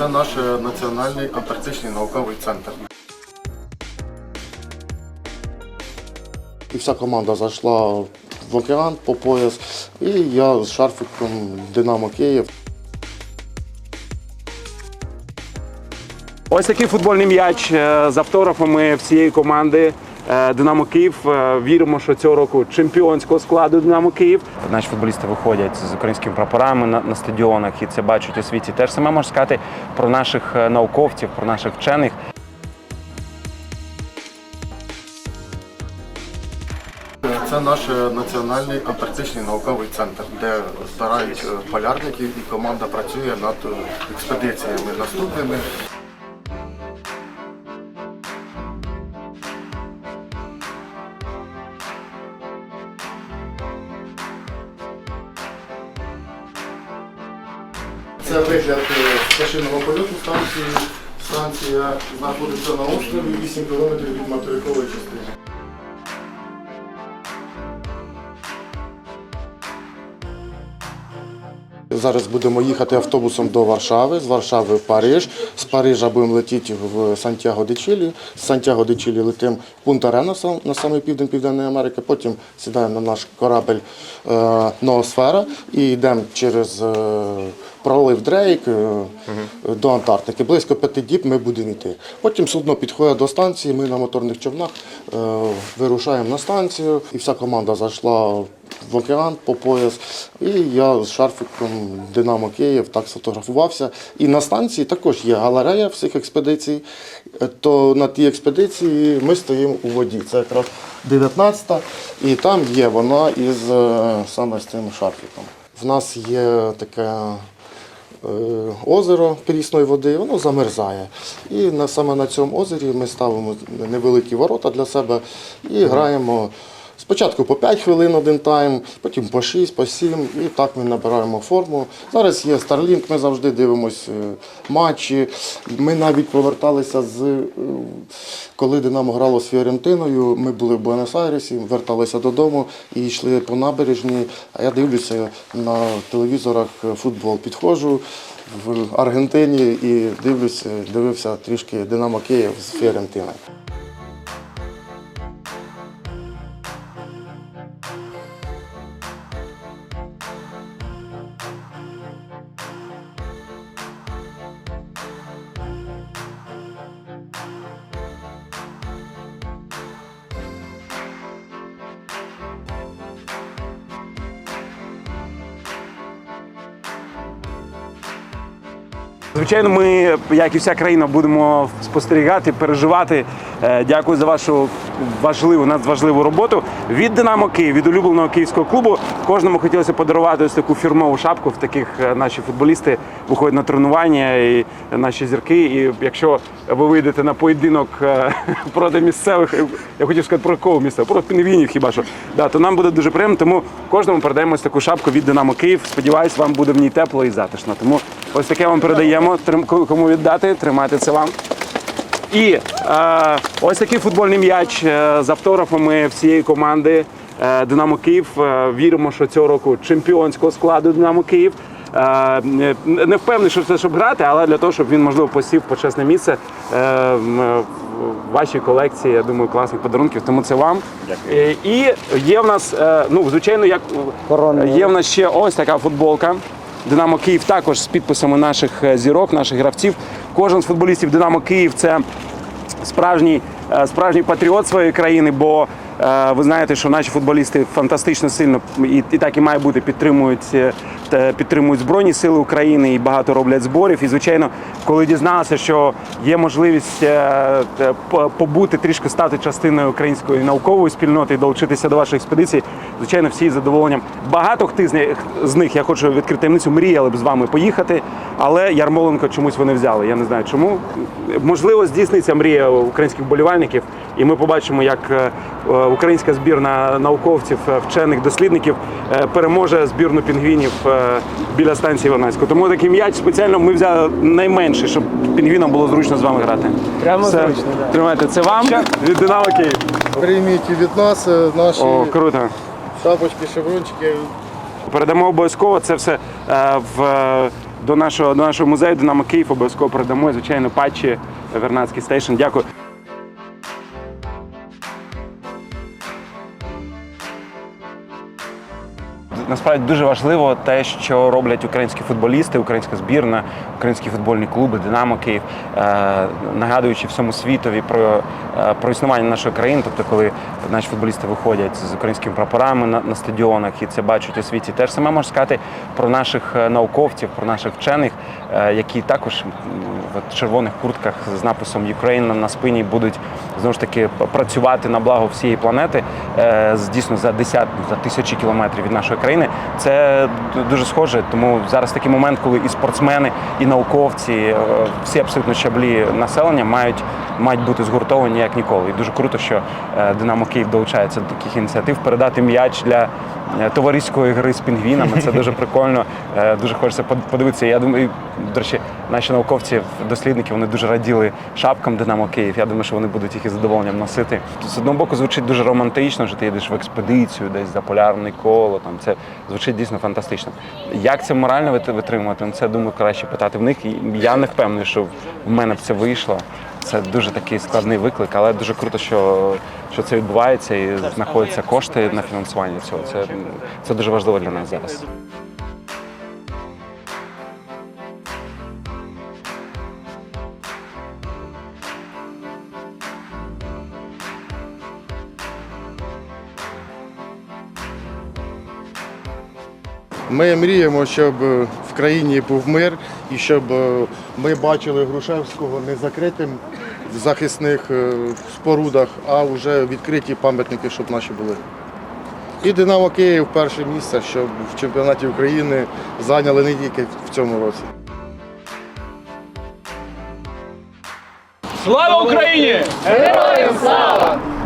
Це наш е, національний антарктичний науковий центр. І вся команда зайшла в океан по пояс, і я з шарфиком Динамо Київ. Ось такий футбольний м'яч е, з автографами всієї команди. Е, Динамо Київ. Е, Віримо, що цього року чемпіонського складу Динамо Київ. Наші футболісти виходять з українськими прапорами на, на стадіонах і це бачать у світі. Теж саме можна сказати про наших е, науковців, про наших вчених. Це наш національний антарктичний науковий центр, де збирають е, полярників і команда працює над експедиціями наступними. Це вигляд е, пташиного польоту станції. Станція знаходиться на острові 8 кілометрів від материкової частини. Зараз будемо їхати автобусом до Варшави, з Варшави в Париж. З Парижа будемо летіти в Сантьяго де Чилі. З Сантьяго де Чилі летимо в Пунта-Ренос на самий південь Південної Америки. Потім сідаємо на наш корабель е, Ноосфера і йдемо через е, пролив Дрейк е, до Антарктики. Близько п'яти діб ми будемо йти. Потім судно підходить до станції, ми на моторних човнах е, вирушаємо на станцію, і вся команда зайшла в океан по пояс. І я з шарфиком Динамо Київ так сфотографувався. І на станції також є галерея всіх експедицій. Е, То на тій експедиції ми стоїмо у воді. Це якраз 19-та, і там є вона із е, саме з цим шарфиком. В нас є таке. Е, Озеро прісної води, воно замерзає. І саме на цьому озері ми ставимо невеликі ворота для себе і граємо Спочатку по 5 хвилин один тайм, потім по 6, по 7, і так ми набираємо форму. Зараз є Starlink, ми завжди дивимося матчі. Ми навіть поверталися з е, коли Динамо грало з Фіорентиною. Ми були в Буенос-Айресі, верталися додому і йшли по набережні. А я дивлюся на телевізорах футбол. Підходжу в Аргентині і дивлюся, дивився трішки Динамо Київ з Фіорентиною. Звичайно, ми, як і вся країна, будемо спостерігати, переживати. Е, Дякую за вашу важливу, надважливу роботу. Від Динамо Київ, від улюбленого київського клубу. Кожному хотілося подарувати ось таку фірмову шапку. В таких е, наші футболісти виходять на тренування і наші зірки. І якщо ви вийдете на поєдинок е, проти місцевих, я хотів сказати про кого місцевих, проти пінгвінів хіба що, да, то нам буде дуже приємно. Тому кожному передаємо ось таку шапку від Динамо Київ. Сподіваюсь, вам буде в ній тепло і затишно. Тому ось таке вам передаємо. Трим- Кому віддати, тримайте це вам. І е, ось такий футбольний м'яч е, з автографами всієї команди е, Динамо Київ. Е, віримо, що цього року чемпіонського складу Динамо Київ. Е, не- не впевнений, що це щоб грати, але для того, щоб він можливо посів почесне місце в вашій колекції. Я думаю, класних подарунків. Тому це вам. Е, І є в нас, е, ну звичайно, як є в нас ще ось така футболка. Динамо Київ також з підписами наших е, зірок, наших гравців. Кожен з футболістів Динамо Київ це справжній, е, справжній патріот своєї країни, бо ви знаєте, що наші футболісти фантастично сильно і, і так і має бути підтримують, е, підтримують Збройні Сили України і багато роблять зборів. І звичайно, коли дізналися, що є можливість е, е, по- побути трішки стати частиною української наукової спільноти і долучитися до вашої експедиції, звичайно, всі з задоволенням. Багато хто з них, я хочу відкрити таємницю, мріяли б з вами поїхати, але Ярмоленко чомусь вони взяли. Я не знаю чому. Можливо, здійсниться мрія українських вболівальників, і ми побачимо, як е, е, українська збірна науковців, е, вчених, дослідників переможе збірну пінгвінів біля станції Ванацьку. Тому такий м'яч спеціально ми взяли найменший, щоб пінгвінам було зручно з вами грати. Прямо Все. зручно, да. Тримайте, це вам від Динамо Київ. Прийміть від нас наші О, круто. шапочки, шеврончики. Передамо обов'язково це все е, в, до нашого, до нашого музею Динамо Київ обов'язково передамо, і, звичайно, патчі Вернадський стейшн. Дякую. Насправді дуже важливо те, що роблять українські футболісти, українська збірна, українські футбольні клуби, Динамо Київ, е, нагадуючи всьому світові про, е, про існування нашої країни. Тобто, коли наші футболісти виходять з українськими прапорами на, на стадіонах і це бачать у світі. Те ж саме можна сказати про наших е, науковців, про наших вчених, які також в червоних куртках з написом Ukraine на спині будуть знову ж таки працювати на благо всієї планети дійсно за десят, за тисячі кілометрів від нашої країни. Це дуже схоже. Тому зараз такий момент, коли і спортсмени, і науковці, е, всі абсолютно щаблі населення мають мають бути згуртовані як ніколи. І дуже круто, що е, Динамо Київ долучається до таких ініціатив. Передати м'яч для е, товариської гри з пінгвінами. Це дуже прикольно. Дуже хочеться под- подивитися. Я думаю, до речі, наші науковці, дослідники, вони дуже раділи шапкам Динамо Київ. Я думаю, що вони будуть їх із задоволенням носити. З одного боку, звучить дуже романтично, що ти їдеш в експедицію, десь за полярне коло. Там це звучить дійсно фантастично. Як це морально витримувати? Ну, це думаю, краще питати в них. Я не впевнений, що в мене б це вийшло. Це дуже такий складний виклик, але дуже круто, що, що це відбувається і знаходяться кошти на фінансування цього. Це, це дуже важливо для нас зараз. Ми мріємо, щоб е, в країні був мир і щоб е, ми бачили Грушевського не закритим в захисних е, спорудах, а вже відкриті пам'ятники, щоб наші були. І Динамо Київ перше місце, щоб в чемпіонаті України зайняли не тільки в цьому році. Слава Україні! Героям слава!